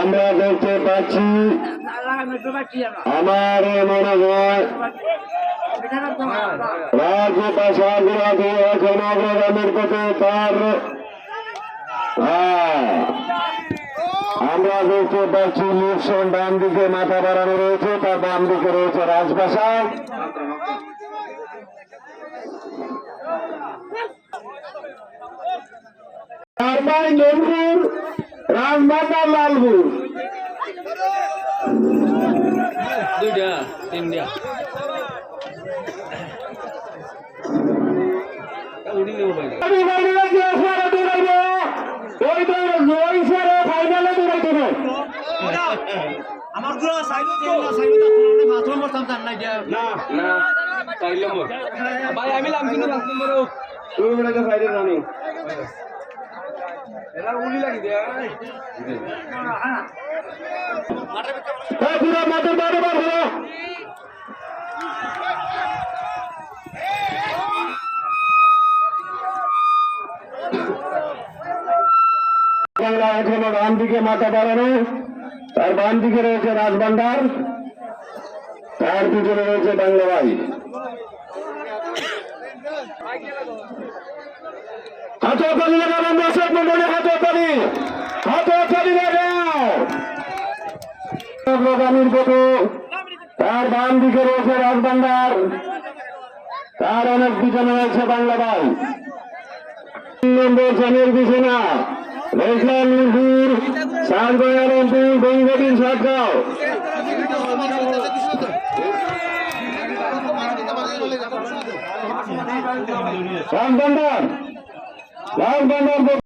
আমরা দেখতে পাচ্ছি আমার মনে হয় তার আমরা দেখতে পাচ্ছি লিপসন ডান দিকে মাথা বাড়ানো রয়েছে তার বাম দিকে রয়েছে রাজবাসা তারপর নলপুর রাজবাসা লালপুর দুইটা, তিনটা। আমারগুলো সাইডে তো তোমাদের বাথরুম করতাম তার নাই না না চার ভাই আমি নাম কিন্তু পাঁচ নম্বরে তুমি সাইডে রানিং। এরা উলি লাগি দেয়া পুরো মাঠে মাঠে মাঠে এখনও ডান দিকে মাথা বাড়ানো তার বাম দিকে রয়েছে রাজভান্ডার তার পিছনে রয়েছে বাংলা ভাই। হাততালি লাগাবেন দর্শক মন্ডলী হাততালি হাততালি লাগাও অগ্রগামীর পথে তার বাম। দিকে রয়েছে রাজভান্ডার তার অনেক পিছনে রয়েছে বাংলা ভাই। তিন নম্বর শ্রেণির বিছানা রেখলাম মিরপুর সাতগয়ারমপুর বঙ্গবীর সাতগাঁও রাজভান্ডার রাজভান্ডার